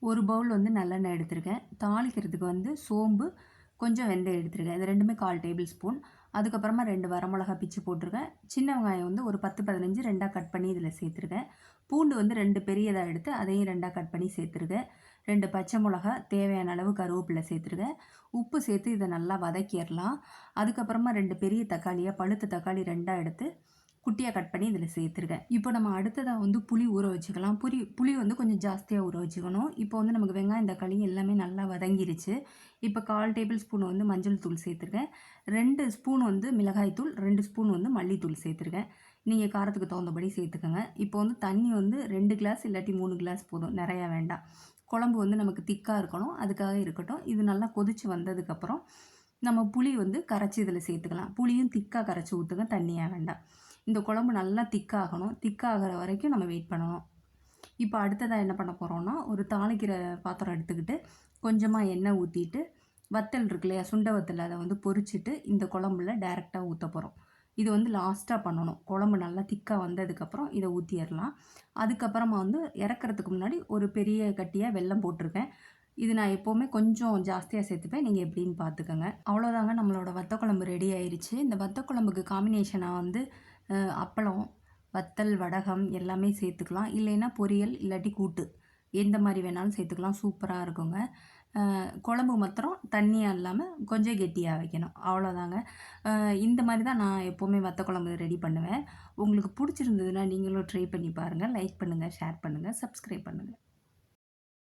ஒரு பவுல் வந்து நல்லெண்ணெய் எடுத்திருக்கேன். தாளிக்கிறதுக்கு வந்து சோம்பு கொஞ்சம் வெந்தயம் எடுத்திருக்கேன். இது ரெண்டுமே கால் டேபிள் ஸ்பூன் அதுக்கப்புறமா ரெண்டு வரமிளகா பிச்சு போட்டிருக்கேன். சின்ன வெங்காயம் வந்து ஒரு பத்து பதினஞ்சு ரெண்டாக கட் பண்ணி இதில் சேர்த்துருக்கேன். பூண்டு வந்து ரெண்டு பெரியதாக எடுத்து அதையும் ரெண்டாக கட் பண்ணி சேர்த்துருக்கேன். ரெண்டு பச்சை மிளகா தேவையான அளவு கருவேப்பிலை சேர்த்துருக்கேன். உப்பு சேர்த்து இதை நல்லா வதக்கிடலாம். அதுக்கப்புறமா ரெண்டு பெரிய தக்காளியாக பழுத்த தக்காளி ரெண்டாக எடுத்து குட்டியாக கட் பண்ணி இதில் சேர்த்துருக்கேன். இப்போ நம்ம அடுத்ததாக வந்து புளி ஊற வச்சுக்கலாம். புளி புளி வந்து கொஞ்சம் ஜாஸ்தியாக ஊற வச்சுக்கணும். இப்போ வந்து நமக்கு வெங்காயம் தக்காளி எல்லாமே நல்லா வதங்கிருச்சு. இப்போ கால் டேபிள் ஸ்பூன் வந்து மஞ்சள் தூள் சேர்த்துருக்கேன். ரெண்டு ஸ்பூன் வந்து மிளகாய் தூள் ரெண்டு ஸ்பூன் வந்து மல்லித்தூள் சேர்த்துருக்கேன். நீங்கள் காரத்துக்கு தகுந்தபடி சேர்த்துக்கோங்க. இப்போ வந்து தண்ணி வந்து ரெண்டு கிளாஸ் இல்லாட்டி மூணு கிளாஸ் போதும். நிறையா வேண்டாம். குழம்பு வந்து நமக்கு திக்காக இருக்கணும். அதுக்காக இருக்கட்டும். இது நல்லா கொதித்து வந்ததுக்கப்புறம் நம்ம புளி வந்து கரைச்சி இதில் சேர்த்துக்கலாம். புளியும் திக்காக கரைச்சி ஊற்றுங்க தண்ணியாக வேண்டாம். இந்த குழம்பு நல்லா திக்காகணும். திக்காகிற வரைக்கும் நம்ம வெயிட் பண்ணணும். இப்போ அடுத்ததாக என்ன பண்ண போகிறோன்னா ஒரு தாளிக்கிற பாத்திரம் எடுத்துக்கிட்டு கொஞ்சமாக எண்ணெய் ஊற்றிட்டு வத்தல் இருக்கு இல்லையா சுண்ட வத்தல் அதை வந்து பொரிச்சிட்டு இந்த குழம்புல டேரெக்டாக ஊற்ற போகிறோம் இது வந்து லாஸ்ட்டாக பண்ணணும். குழம்பு நல்லா திக்காக வந்ததுக்கப்புறம் இதை ஊற்றிடலாம் அதுக்கப்புறமா வந்து இறக்குறதுக்கு முன்னாடி ஒரு பெரிய கட்டியாக வெல்லம் போட்டிருக்கேன். இது நான் எப்போவுமே கொஞ்சம் ஜாஸ்தியாக சேர்த்துப்பேன். நீங்கள் எப்படின்னு பார்த்துக்கோங்க. அவ்வளோதாங்க நம்மளோட வத்த குழம்பு ரெடி ஆயிடுச்சு இந்த வத்த குழம்புக்கு காம்பினேஷனாக வந்து அப்பளம் வத்தல் வடகம் எல்லாமே சேர்த்துக்கலாம். இல்லைன்னா பொரியல் இல்லாட்டி கூட்டு. எந்த மாதிரி வேணாலும் சேர்த்துக்கலாம். சூப்பராக இருக்குங்க. குழம்பு மாத்திரம் தண்ணியாக இல்லாமல் கொஞ்சம் கெட்டியாக வைக்கணும். அவ்வளோதாங்க. இந்த மாதிரி தான் நான் எப்போவுமே வத்த குழம்பு ரெடி பண்ணுவேன். உங்களுக்கு பிடிச்சிருந்ததுன்னா நீங்களும் ட்ரை பண்ணி பாருங்கள் லைக் பண்ணுங்கள் ஷேர் பண்ணுங்கள் சப்ஸ்கிரைப் பண்ணுங்கள்